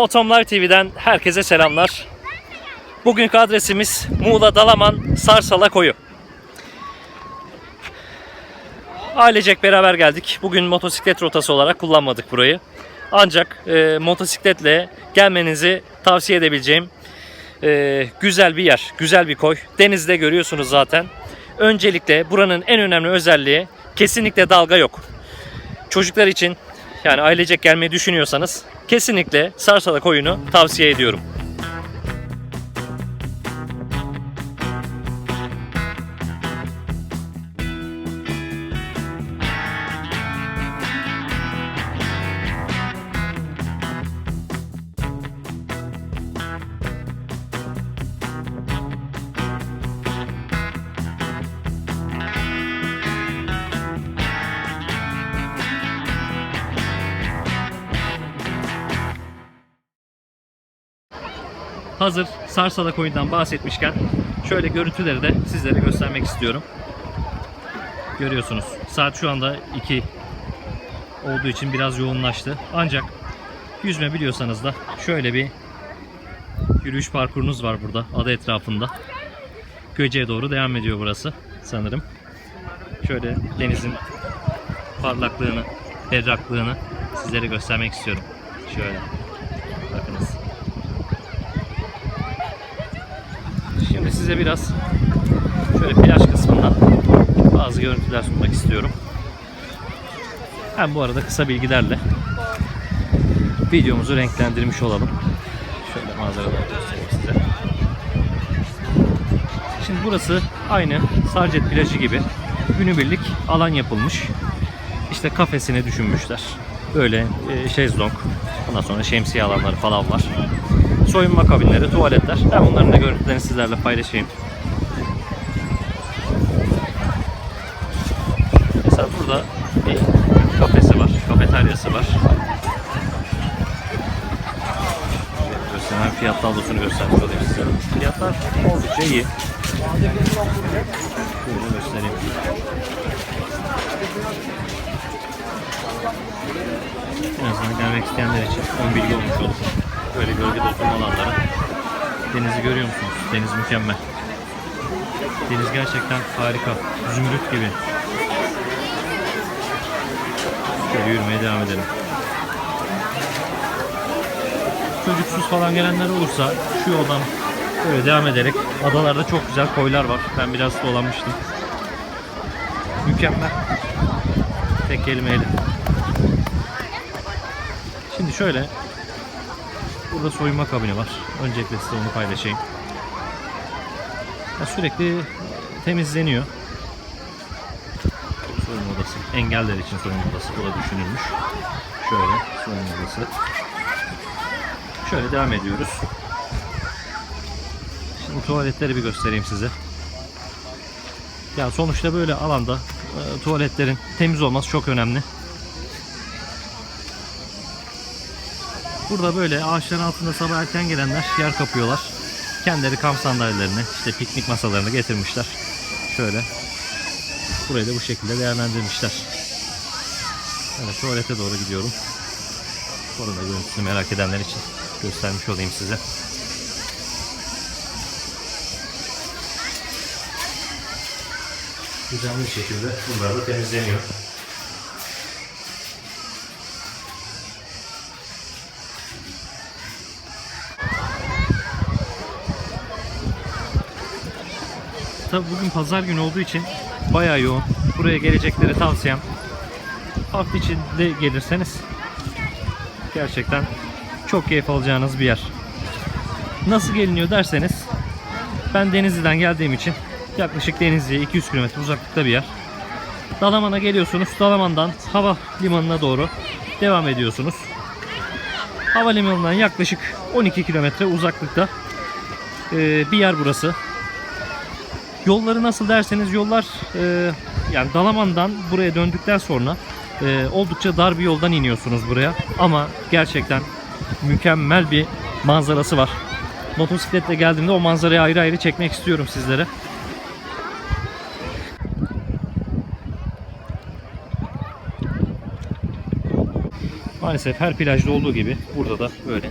Motomlar TV'den herkese selamlar. Bugünkü adresimiz Muğla Dalaman Sarsala Koyu. Ailecek beraber geldik. Bugün motosiklet rotası olarak kullanmadık burayı. Ancak e, motosikletle gelmenizi tavsiye edebileceğim e, güzel bir yer, güzel bir koy. Denizde görüyorsunuz zaten. Öncelikle buranın en önemli özelliği kesinlikle dalga yok. Çocuklar için yani ailecek gelmeyi düşünüyorsanız kesinlikle Sarsala koyunu tavsiye ediyorum. Hazır Sarsala koyundan bahsetmişken şöyle görüntüleri de sizlere göstermek istiyorum. Görüyorsunuz saat şu anda 2 olduğu için biraz yoğunlaştı. Ancak yüzme biliyorsanız da şöyle bir yürüyüş parkurunuz var burada ada etrafında. Göce'ye doğru devam ediyor burası sanırım. Şöyle denizin parlaklığını, berraklığını sizlere göstermek istiyorum. Şöyle. Bakınız. Şimdi size biraz şöyle plaj kısmından bazı görüntüler sunmak istiyorum. Hem bu arada kısa bilgilerle videomuzu renklendirmiş olalım. Şöyle manzaraları göstereyim size. Şimdi burası aynı Sarcet plajı gibi günübirlik alan yapılmış. İşte kafesini düşünmüşler. Böyle e, şezlong, ondan sonra şemsiye alanları falan var soyunma kabinleri, tuvaletler. Ben bunların da görüntülerini sizlerle paylaşayım. Mesela burada bir kafesi var, kafeteryası var. Gösteren fiyat tablosunu göstermiş olayım size. Fiyatlar oldukça iyi. Şöyle göstereyim. En azından gelmek isteyenler için ön bilgi olmuş olur. Böyle gölgede oturma alanları. Denizi görüyor musunuz? Deniz mükemmel. Deniz gerçekten harika. Zümrüt gibi. Şöyle yürümeye devam edelim. Çocuksuz falan gelenler olursa şu yoldan böyle devam ederek adalarda çok güzel koylar var. Ben biraz dolanmıştım. Mükemmel. Tek kelimeyle. Şimdi şöyle Burada soyunma kabini var. Öncelikle size onu paylaşayım. Ya sürekli temizleniyor. Soyunma odası. Engeller için soyunma odası. Bu da düşünülmüş. Şöyle soyunma odası. Şöyle devam ediyoruz. Şimdi tuvaletleri bir göstereyim size. Ya sonuçta böyle alanda e, tuvaletlerin temiz olması çok önemli. Burada böyle ağaçların altında sabah erken gelenler yer kapıyorlar. Kendileri kamp sandalyelerini, işte piknik masalarını getirmişler. Şöyle. Burayı da bu şekilde değerlendirmişler. Evet tuvalete doğru gidiyorum. Orada görüntüsünü merak edenler için göstermiş olayım size. Düzenli bir şekilde bunlar da temizleniyor. Tabi bugün pazar günü olduğu için bayağı yoğun. Buraya gelecekleri tavsiyem hafta içinde gelirseniz gerçekten çok keyif alacağınız bir yer. Nasıl geliniyor derseniz ben Denizli'den geldiğim için yaklaşık Denizli'ye 200 km uzaklıkta bir yer. Dalaman'a geliyorsunuz. Dalaman'dan hava limanına doğru devam ediyorsunuz. Havalimanından yaklaşık 12 kilometre uzaklıkta ee, bir yer burası. Yolları nasıl derseniz yollar e, yani Dalaman'dan buraya döndükten sonra e, oldukça dar bir yoldan iniyorsunuz buraya. Ama gerçekten mükemmel bir manzarası var. Motosikletle geldiğimde o manzarayı ayrı ayrı çekmek istiyorum sizlere. Maalesef her plajda olduğu gibi burada da böyle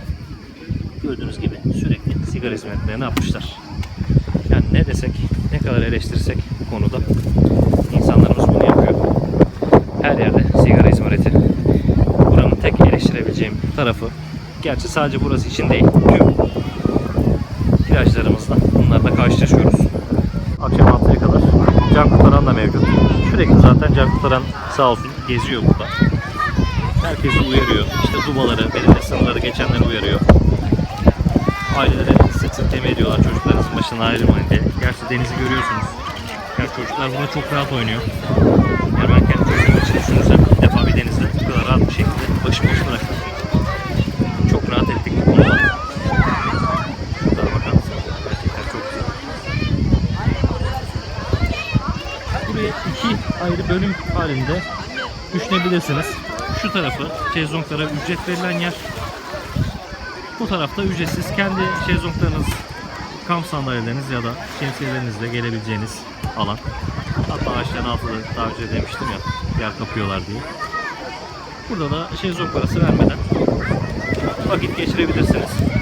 gördüğünüz gibi sürekli sigara hizmetlerini yapmışlar. Yani ne desek, ne kadar eleştirsek bu konuda insanlarımız bunu yapıyor. Her yerde sigara hizmeti. Buranın tek eleştirebileceğim tarafı, gerçi sadece burası için değil, tüm plajlarımızda bunlarla karşılaşıyoruz. Akşam 6'ya kadar can kurtaran da mevcut. Sürekli zaten can kurtaran sağ olsun geziyor burada. Herkesi uyarıyor. İşte dubaları, belirli sınırları geçenleri uyarıyor. Ailelere sık sık çocuklarınızın başına ayrılmayın diye. Gerçi denizi görüyorsunuz. Yani çocuklar burada çok rahat oynuyor. Yani ben kendi çocuğum için düşünürsem bir defa bir denizde bu kadar rahat bir şekilde başımı boş bıraktım. Çok rahat ettik bu. Buraya iki ayrı bölüm halinde düşünebilirsiniz. Şu tarafı şezlonglara ücret verilen yer. Bu tarafta ücretsiz kendi şezlonglarınız, kamp sandalyeleriniz ya da şemsiyelerinizle gelebileceğiniz alan. Hatta ağaçların altında daha önce demiştim ya yer kapıyorlar diye. Burada da şezlong parası vermeden vakit geçirebilirsiniz.